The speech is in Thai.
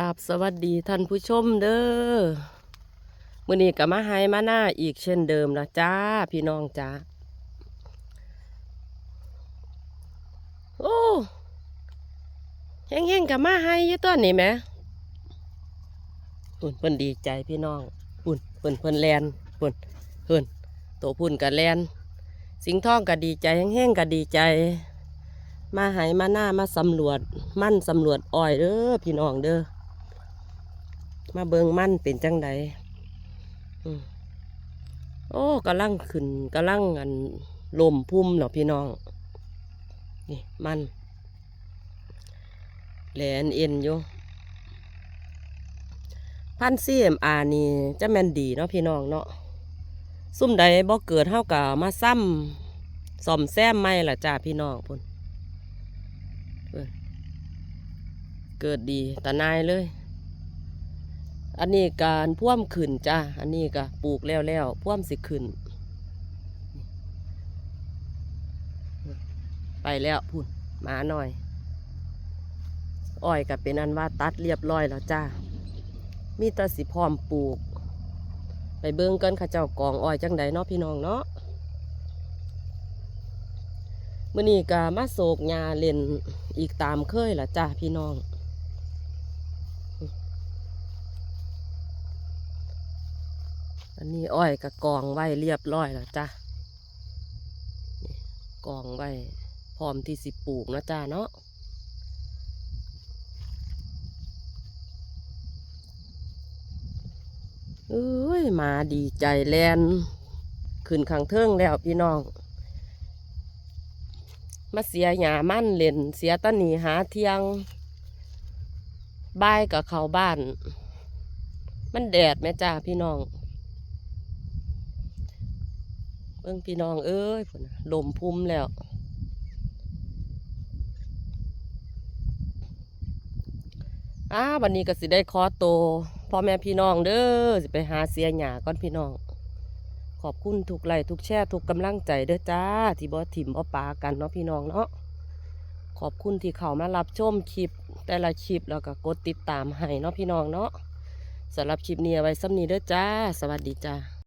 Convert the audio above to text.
กราบสวัสดีท่านผู้ชมเด้อมื้อนี้ก็มาให้มาหน้าอีกเช่นเดิมละจ้าพี่น้องจ้าโอ้เฮงๆกับมาให้ยู่ตัวนี้แหมปุ่นเพิ่นดีใจพี่น้องปุ่นเพิ่นเพิ่นแลนปุ่นเพิ่นโตปุ่นกับแลนสิงห์ทองก็ดีใจแห้งๆก็ดีใจ มาให้มาหน้ามาสำรวจ มั่นสำรวจอ้อยเด้อพี่น้องเด้อ มาเบิงมั่นเป็นจังใดโอ้กำลังขึ้นกำลังอันลมพุ่มเนาะพี่น้อง นี่มันแหลนเอ็นอยู่พันซีเอ็มอานี่จะแมนดีเนาะพี่น้องเนาะซุ่มใดบ่เกิดเท่ากับมาซ้ำซ่อมแซมไม่ล่ะจ้าพี่น้องพุ่นเกิดดีตานายเลย อันนี้การพ่วมขึ้นจ้าอันนี้ก็ปลูกแล้วแล้วพ่วมสิขึ้น ไปแล้วพุ่นหมาหน่อย อ้อยก็เป็นอันว่าตัดเรียบร้อยแล้วจ้า มีแตาสิพร้อมปลูก ไปเบิ่งกันข้าเจ้ากองอ้อยจังใดเนาะพี่น้องเนาะมื้อนี้ก็มาโศกหญ้าเล่นอีกตามเคยล่ะจ้าพี่น้อง อันนี้อ้อยกับกองไว้เรียบร้อยแล้วจ้ะนี่กองไว้พร้อมที่สิปลูกนะจ้าเนาะเอ้ยมาดีใจแลนขึ้นขังเทิงแล้วพี่น้อง มาเสียหยามั่นเล่นเสียตะหนีหาเทียงบ่ายกับเขาบ้าน มันแดดไหมจ้าพี่น้อง เบิ่งพี่น้องเอ้ยพุ่นลมพุ่มแล้ว อ้าวันนี้ก็สิได้ขอโตพ่อแม่พี่น้องเด้อสิไปหาเสียหยาก่อนพี่น้อง ขอบคุณทุกไลค์ทุกแชร์ทุกกำลังใจเด้อจ้า ที่บ่ถิ่มบ่ปากันเนาะพี่น้องเนาะขอบคุณที่เขามารับชมคลิป แต่ละคลิปแล้วก็กดติดตามให้เนาะพี่น้องเนาะสำหรับคลิปนี้ไว้ซ้ำนี้เด้อจ้า สวัสดีจ้า